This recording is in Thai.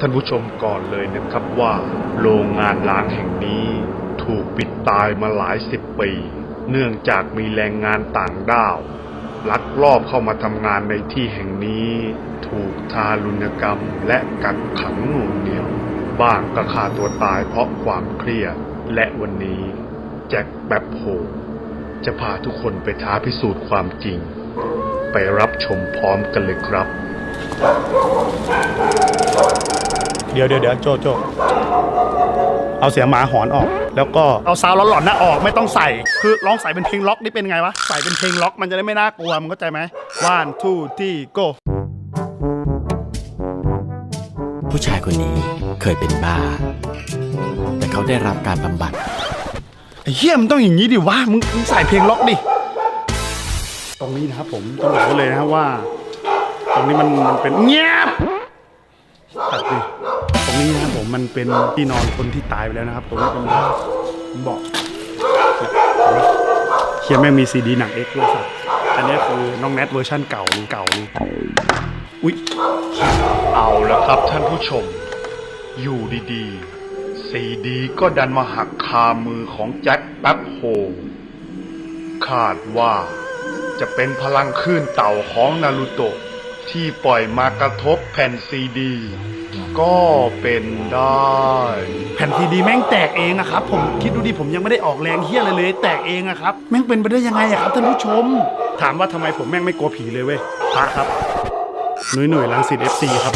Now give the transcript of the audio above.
ท่านผู้ชมก่อนเลยนะครับว่า โรงงานล้างแห่งนี้ ถูกปิดตายมาหลายสิบปี เนื่องจากมีแรงงานต่างด้าวลักลอบเข้ามาทำงานในที่แห่งนี้ ถูกทารุณกรรมและกักขังหน่วงเหนียว บ้างก็ฆ่าตัวตายเพราะความเครียด และวันนี้ แจ็คแป๊บโฮจะพาทุกคนไปท้าพิสูจน์ความจริง ไปรับชมพร้อมกันเลยครับ ดี๋ยวเดี๋ยวเดี๋ยวโจโจเอาเสียงหมาหอนออก แล้วก็เอาซาวด์หลอนๆนะออกไม่ต้องใส่ คือร้องใส่เป็นเพลงล็อกนี่เป็นไงวะ ใส่เป็นเพลงล็อกมันจะได้ไม่น่ากลัวมึงเข้าใจไหม one two three go ผู้ชายคนนี้เคยเป็นบ้า แต่เขาได้รับการบำบัดไอ้เหี้ยมันต้องอย่างนี้ดิวะมึงมึงใส่เพลงล็อกดิ ตรงนี้นะครับผมต้องบอกไว้เลยนะครับว่า ตรงนี้มันมันเป็นเงียบตัดดิตรง นี้นะครับผมมันเป็นที่นอนคนที่ตายไปแล้วนะครับ ตรงนี้เป็นผมบอกเฮียแม่งมีซีดีหนังเอ็กซ์ด้วยสัตว์อันนี้คือน้องแนทเวอร์ชั่นเก่าเลยเก่าเลยอุ๊ยเอาละครับท่านผู้ชม อยู่ดีๆ ซีดีก็ดันมาหักคามือของแจ็คแป๊บโฮคาดว่าจะเป็นพลังคลื่นเต่าของนารูโตะ ที่ปล่อยมากระทบแผ่นซีดี ก็เป็นได้ แผ่นซีดีแม่งแตกเองอะครับ ผมคิดดูดิผมยังไม่ได้ออกแรงเฮียอะไรเลย แตกเองอะครับ แม่งเป็นไปได้ยังไงอะครับท่านผู้ชม ถามว่าทำไมผมแม่งไม่กลัวผีเลยเว้ยพระครับหนุ่ยหนุ่ยลังสิตเอฟซีครับ